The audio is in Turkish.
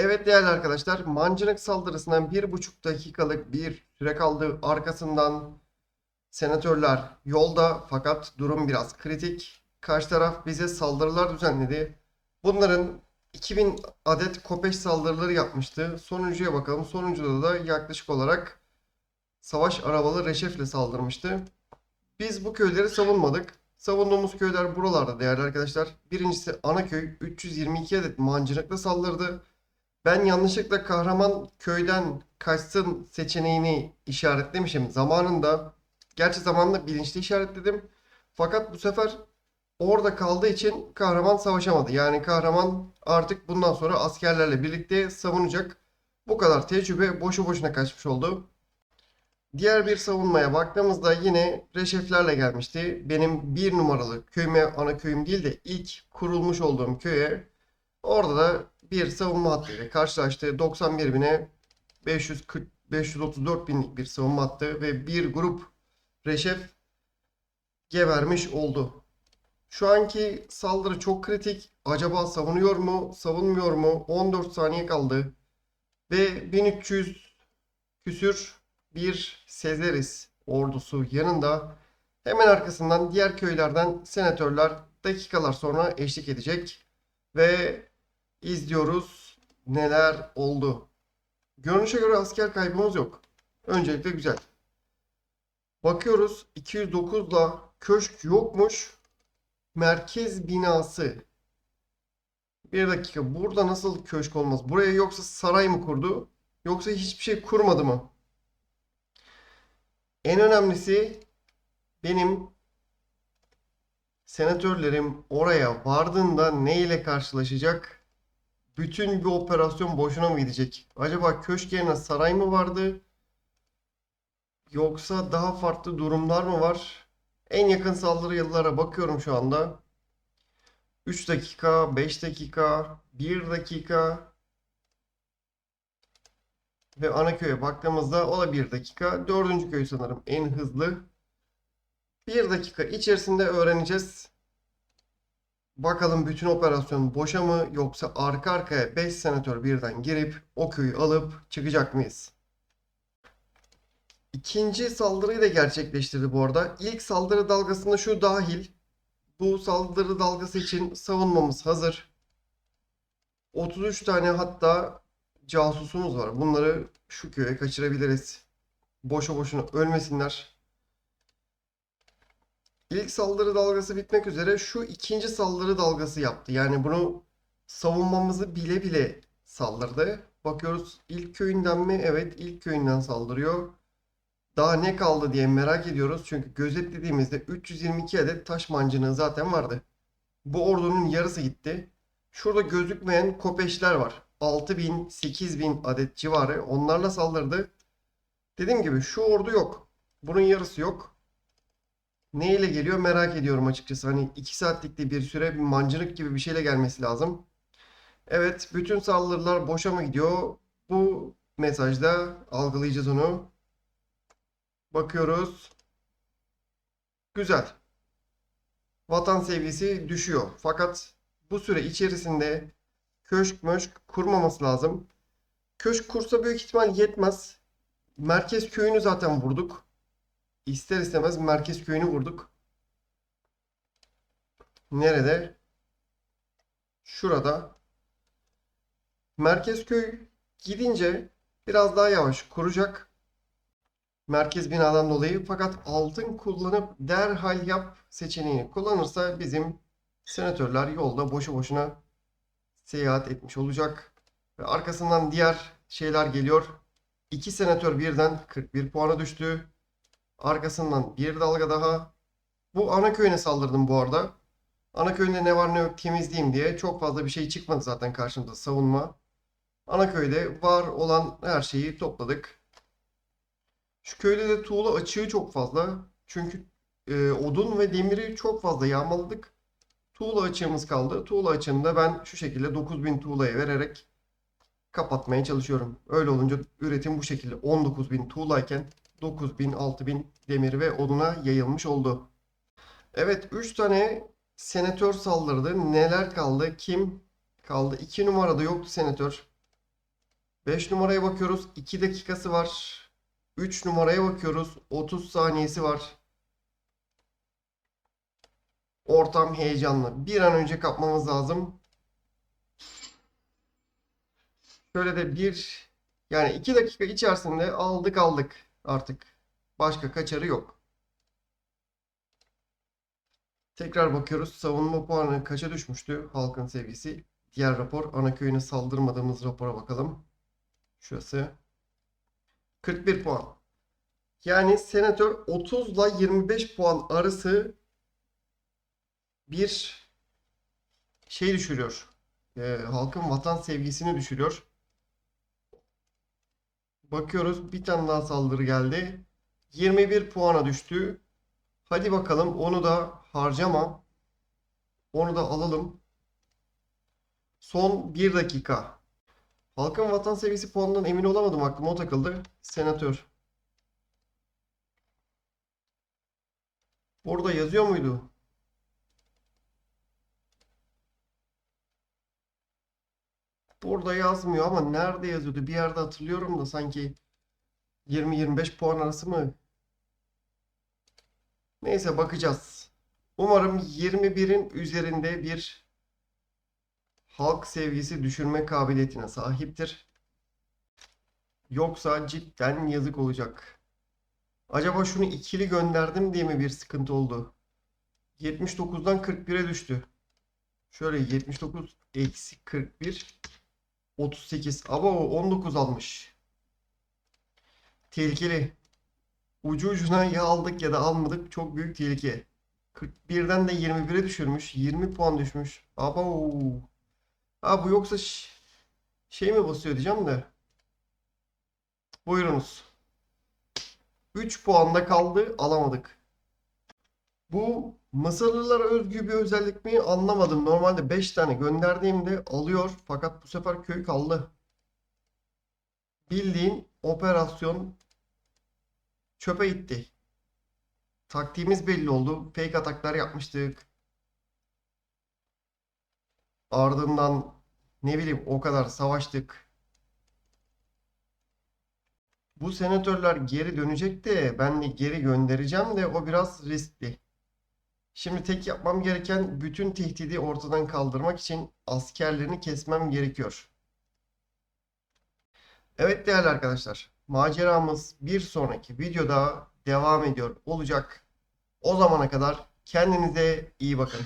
Evet değerli arkadaşlar, mancınık saldırısından bir buçuk dakikalık bir süre kaldı. Arkasından senatörler yolda fakat durum biraz kritik. Karşı taraf bize saldırılar düzenledi. Bunların 2000 adet kopeş saldırıları yapmıştı. Sonuncuya bakalım. Sonuncuda da yaklaşık olarak savaş arabalı reşefle saldırmıştı. Biz bu köyleri savunmadık. Savunduğumuz köyler buralarda değerli arkadaşlar. Birincisi Anaköy 322 adet mancınıkla saldırdı. Ben yanlışlıkla kahraman köyden kaçsın seçeneğini işaretlemişim zamanında. Gerçi zamanında bilinçli işaretledim. Fakat bu sefer orada kaldığı için kahraman savaşamadı. Yani kahraman artık bundan sonra askerlerle birlikte savunacak. Bu kadar tecrübe boşu boşuna kaçmış oldu. Diğer bir savunmaya baktığımızda yine reşeflerle gelmişti. Benim bir numaralı köyüme, ana köyüm değil de ilk kurulmuş olduğum köye. Orada da bir savunma hattıyla karşılaştı. 91 bine 540 534 binlik bir savunma hattı ve bir grup reşef gebermiş oldu. Şu anki saldırı çok kritik. Acaba savunuyor mu, savunmuyor mu? 14 saniye kaldı. Ve 1300 küsür bir Sezeris ordusu yanında. Hemen arkasından diğer köylerden senatörler dakikalar sonra eşlik edecek. Ve izliyoruz neler oldu. Görünüşe göre asker kaybımız yok. Öncelikle güzel. Bakıyoruz 209'la köşk yokmuş. Merkez binası. Bir dakika burada nasıl köşk olmaz? Buraya yoksa saray mı kurdu? Yoksa hiçbir şey kurmadı mı? En önemlisi benim senatörlerim oraya vardığında ne ile karşılaşacak? Bütün bir operasyon boşuna mı gidecek? Acaba köşk yerine saray mı vardı? Yoksa daha farklı durumlar mı var? En yakın saldırı yıllara bakıyorum şu anda. 3 dakika, 5 dakika, 1 dakika ve ana köye baktığımızda o da 1 dakika. Dördüncü köy sanırım en hızlı. 1 dakika içerisinde öğreneceğiz. Bakalım bütün operasyon boşa mı yoksa arka arkaya 5 senatör birden girip o köyü alıp çıkacak mıyız? İkinci saldırıyı da gerçekleştirdi bu arada. İlk saldırı dalgasında şu dahil. Bu saldırı dalgası için savunmamız hazır. 33 tane hatta casusumuz var. Bunları şu köye kaçırabiliriz. Boşa boşuna ölmesinler. İlk saldırı dalgası bitmek üzere şu ikinci saldırı dalgası yaptı. Yani bunu savunmamızı bile bile saldırdı. Bakıyoruz ilk köyünden mi? Evet ilk köyünden saldırıyor. Daha ne kaldı diye merak ediyoruz. Çünkü gözetlediğimizde 322 adet taş mancınığı zaten vardı. Bu ordunun yarısı gitti. Şurada gözükmeyen kopeşler var. 6000, 8000 adet civarı. Onlarla saldırdı. Dediğim gibi şu ordu yok. Bunun yarısı yok. Ne ile geliyor merak ediyorum açıkçası. Hani 2 saatlikte bir süre bir mancınık gibi bir şeyle gelmesi lazım. Evet, bütün saldırılar boşa mı gidiyor? Bu mesajda algılayacağız onu. Bakıyoruz. Güzel. Vatan sevgisi düşüyor. Fakat bu süre içerisinde köşk möşk kurmaması lazım. Köşk kursa büyük ihtimal yetmez. Merkez köyünü zaten vurduk. İster istemez merkez köyünü vurduk. Nerede? Şurada. Merkez köy gidince biraz daha yavaş kuracak. Merkez binadan dolayı fakat altın kullanıp derhal yap seçeneğini kullanırsa bizim senatörler yolda boşu boşuna seyahat etmiş olacak. Ve arkasından diğer şeyler geliyor. İki senatör birden 41 puana düştü. Arkasından bir dalga daha. Bu ana köyüne saldırdım bu arada. Ana köyünde ne var ne yok temizleyeyim diye. Çok fazla bir şey çıkmadı zaten karşımıza savunma. Ana köyde var olan her şeyi topladık. Şu köyde de tuğla açığı çok fazla. Çünkü e, odun ve demiri çok fazla yağmaladık. Tuğla açığımız kaldı. Tuğla açığını ben şu şekilde 9000 tuğlaya vererek kapatmaya çalışıyorum. Öyle olunca üretim bu şekilde 19000 tuğlayken 9000, 6000 demir ve oduna yayılmış oldu. Evet 3 tane senatör saldırdı. Neler kaldı? Kim kaldı? 2 numarada yoktu senatör. 5 numaraya bakıyoruz. 2 dakikası var. 3 numaraya bakıyoruz. 30 saniyesi var. Ortam heyecanlı. Bir an önce kapmamız lazım. Şöyle de bir yani 2 dakika içerisinde aldık aldık artık. Başka kaçarı yok. Tekrar bakıyoruz. Savunma puanı kaça düşmüştü? Halkın sevgisi. Diğer rapor. Anaköy'üne saldırmadığımız rapora bakalım. Şurası. 41 puan. Yani senatör 30 ile 25 puan arası bir şey düşürüyor. Ee, halkın vatan sevgisini düşürüyor. Bakıyoruz bir tane daha saldırı geldi. 21 puana düştü. Hadi bakalım onu da harcama. Onu da alalım. Son 1 dakika. Halkın vatan sevgisi puanından emin olamadım. Aklıma o takıldı. Senatör. Burada yazıyor muydu? Burada yazmıyor ama nerede yazıyordu? Bir yerde hatırlıyorum da sanki 20-25 puan arası mı? Neyse bakacağız. Umarım 21'in üzerinde bir halk sevgisi düşürme kabiliyetine sahiptir. Yoksa cidden yazık olacak. Acaba şunu ikili gönderdim diye mi bir sıkıntı oldu? 79'dan 41'e düştü. Şöyle 79 eksi 41 38. Ama o 19 almış. Tehlikeli. Ucu ucuna ya aldık ya da almadık. Çok büyük tehlike. 41'den de 21'e düşürmüş. 20 puan düşmüş. Aba Ha bu yoksa şey mi basıyor diyeceğim de. Buyurunuz. 3 puanda kaldı. Alamadık. Bu Mısırlılara özgü bir özellik mi anlamadım. Normalde 5 tane gönderdiğimde alıyor. Fakat bu sefer köy kaldı. Bildiğin operasyon çöpe gitti. Taktiğimiz belli oldu. Fake ataklar yapmıştık. Ardından ne bileyim o kadar savaştık. Bu senatörler geri dönecek de ben de geri göndereceğim de o biraz riskli. Şimdi tek yapmam gereken bütün tehdidi ortadan kaldırmak için askerlerini kesmem gerekiyor. Evet değerli arkadaşlar, maceramız bir sonraki videoda devam ediyor olacak. O zamana kadar kendinize iyi bakın.